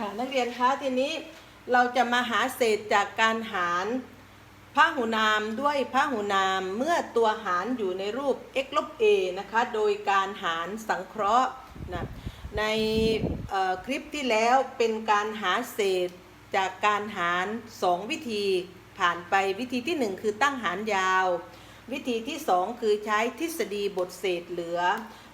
ค่ะนักเรียนคะทีนี้เราจะมาหาเศษจากการหารพหุนามด้วยพหุนามเมื่อตัวหารอยู่ในรูป x ลบ a นะคะ โดยการหารสังเคราะห์นะในคลิปที่แล้วเป็นการหาเศษจากการหาร 2 วิธีผ่านไปวิธีที่ 1 คือตั้งหารยาว วิธีที่ 2 คือใช้ทฤษฎีบทเศษเหลือ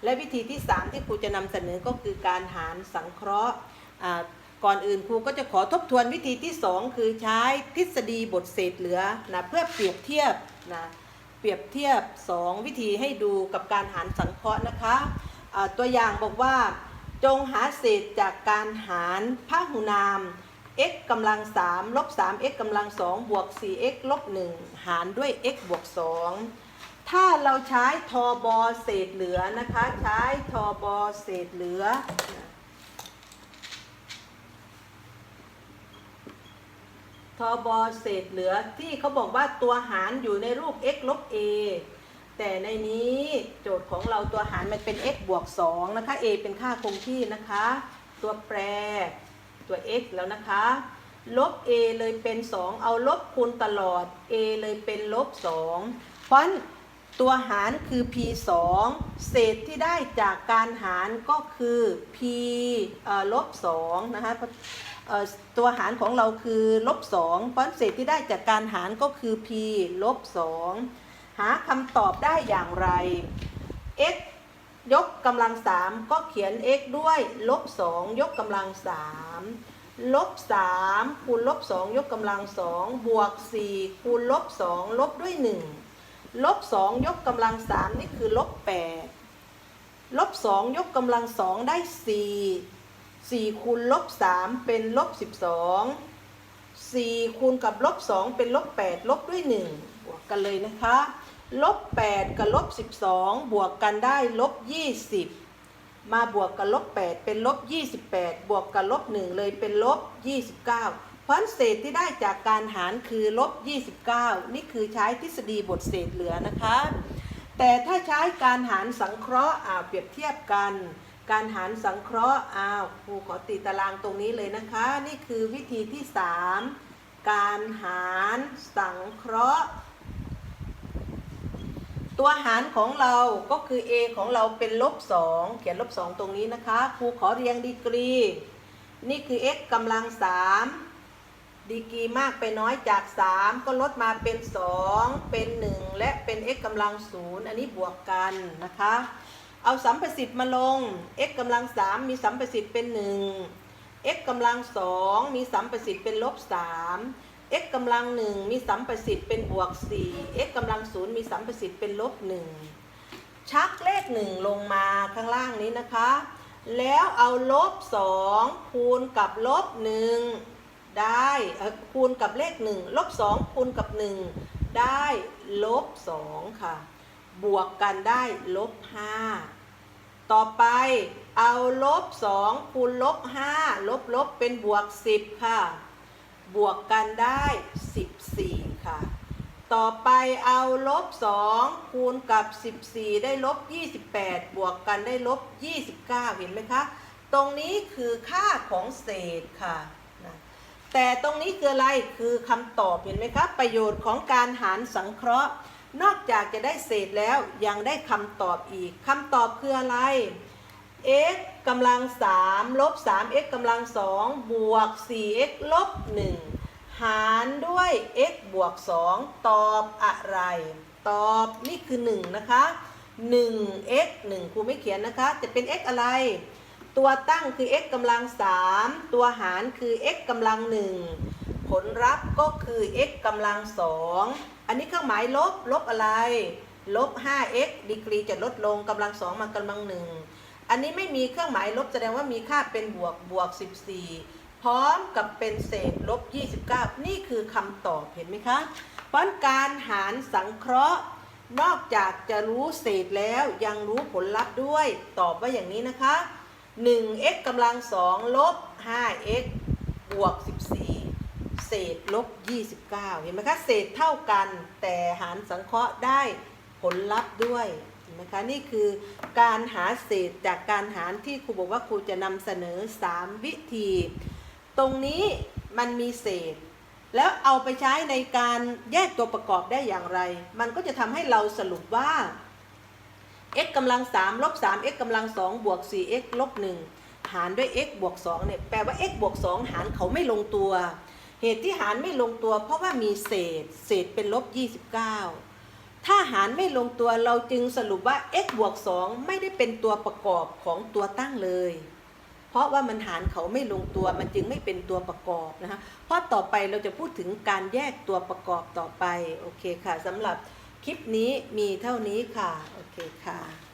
และวิธีที่ 3 ที่ครูจะนำเสนอก็คือการหารสังเคราะห์อ่า ก่อนอื่นครูก็จะขอทบทวนวิธีที่ 2 คือใช้ทฤษฎีบทเศษเหลือนะเพื่อเปรียบเทียบนะเปรียบเทียบ 2 วิธีให้ดูกับการหารสังเคราะห์นะคะอ่าตัวอย่างบอกว่า จงหาเศษจากการหารพหุนาม x กำลัง3ลบ 3x กำลัง2บวก 4x ลบ 1 หารด้วย x บวก 2 ถ้าเราใช้ทอบอเศษเหลือนะคะ ใช้ทอบอเศษเหลือ ทอบอเศษเหลือที่เขาบอกว่าตัวหารอยู่ในรูป x ลบ a แต่ในนี้โจทย์ของเราตัวหารมันเป็น x บวก 2 นะคะ a เป็นค่าคงที่นะคะ ตัวแปรตัว x แล้วนะคะ ลบ a เลยเป็น 2 เอาลบคูณตลอด a เลยเป็นลบ 2 เพราะนตัวหารคือ p 2เศษที่ได้จากการหารก็คือ p ลบ2นะคะ ตัวหารของเราคือลบ2เพราะฉะนั้นเศษที่ได้จากการหารก็คือ p ลบ2หาคำตอบได้อย่างไร x ยกกำลัง3ก็เขียน x ด้วยลบ2ยกกำลัง3ลบ3คูณลบ2ยกกำลัง2บวก4คูณลบ2ลบด้วย1ลบ2ยกกำลัง3นี่คือลบ8ลบ2ยกกำลัง2ได้4 4คูณลบ3เป็นลบ12 4คูณกับลบ2เป็นลบ8ลบด้วย1บวกกันเลยนะคะลบ8กับลบ12บวกกันได้ลบ20มาบวกกับลบ8เป็นลบ28บวกกับลบ1เลยเป็นลบ29เพราะฉะนั้นเศษที่ได้จากการหารคือลบ29นี่คือใช้ทฤษฎีบทเศษเหลือนะคะ แต่ถ้าใช้การหารสังเคราะห์อ่าเปรียบเทียบกัน การหารสังเคราะห์อ้าวครูขอติดตารางตรงนี้เลยนะคะ นี่คือวิธีที่ 3 การหารสังเคราะห์ ตัวหารของเราก็คือ a ของเราเป็นลบ2เขียนลบ2ตรงนี้นะคะครูขอเรียงดีกรี นี่คือ x กำลัง 3 ดีกรีมากไปน้อยจาก 3 ก็ลดมาเป็น 2 เป็น 1 และเป็น x กำลัง 0 อันนี้บวกกันนะคะ เอาสัมประสิทธิ์มาลง x กำลัง3มีสัมประสิทธิ์เป็น1 x กำลัง2มีสัมประสิทธิ์เป็นลบ3 x กำลัง1มีสัมประสิทธิ์เป็นบวก4 x กำลัง0มีสัมประสิทธิ์เป็นลบ1ชักเลข1ลงมาข้างล่างนี้นะคะ แล้วเอาลบ2คูณกับลบ1ได้เอ่อคูณกับเลข1ลบ2คูณกับ1ได้ลบ2ค่ะ บวกกันได้ลบ5ต่อไปเอาลบ2คูณลบ5ลบลบเป็นบวก10ค่ะ บวกกันได้14ค่ะ ต่อไปเอาลบ2คูณกับ14ได้ลบ28บวกกันได้ลบ29เห็นไหมคะ ตรงนี้คือค่าของเศษค่ะนะแต่ตรงนี้คืออะไรคือคำตอบเห็นไหมคะประโยชน์ของการหารสังเคราะห์ นอกจากจะได้เศษแล้วยังได้คำตอบอีกคำตอบคืออะไร x กำลัง3ลบ 3x กำลัง2บวก 4x ลบ 1 หารด้วย x บวก 2 ตอบอะไร ตอบนี่คือ 1 นะคะ 1x 1ครูไม่เขียนนะคะ จะเป็น x อะไร ตัวตั้งคือ x กำลัง3ตัวหารคือ x กำลัง1 ผลลัพธ์ก็คือ x กำลัง2อันนี้เครื่องหมายลบ ลบอะไร ลบ 5x ดีกรีจะลดลงกำลัง2มากำลัง1อันนี้ไม่มีเครื่องหมายลบแสดงว่ามีค่าเป็นบวกบวก 14 พร้อมกับเป็นเศษลบ 29 นี่คือคำตอบเห็นไหมคะเพราะการหารสังเคราะห์ นอกจากจะรู้เศษแล้วยังรู้ผลลัพธ์ด้วย ตอบว่าอย่างนี้นะคะ 1x กำลัง2ลบ 5x บวก 14 เศษลบ 29 เห็นไหมคะ เศษเท่ากันแต่หารสังเคราะห์ได้ผลลัพธ์ด้วยเห็นไหมคะนี่คือการหาเศษจากการหารที่ครูบอกว่าครูจะนำเสนอ 3 วิธี ตรงนี้มันมีเศษ แล้วเอาไปใช้ในการแยกตัวประกอบได้อย่างไร มันก็จะทำให้เราสรุปว่า x กำลัง3ลบ3 x กำลัง2บวก 4 x ลบ1หารด้วย x บวก2เนี่ยแปลว่า x บวก2หารเขาไม่ลงตัว เหตุที่หารไม่ลงตัว เพราะว่ามีเศษ เศษเป็นลบ 29 ถ้าหารไม่ลงตัวเราจึงสรุปว่า x บวก 2 ไม่ได้เป็นตัวประกอบของตัวตั้งเลย เพราะว่ามันหารเขาไม่ลงตัวมันจึงไม่เป็นตัวประกอบนะคะเพราะต่อไปเราจะพูดถึงการแยกตัวประกอบต่อไป โอเคค่ะสำหรับคลิปนี้มีเท่านี้ค่ะ โอเคค่ะ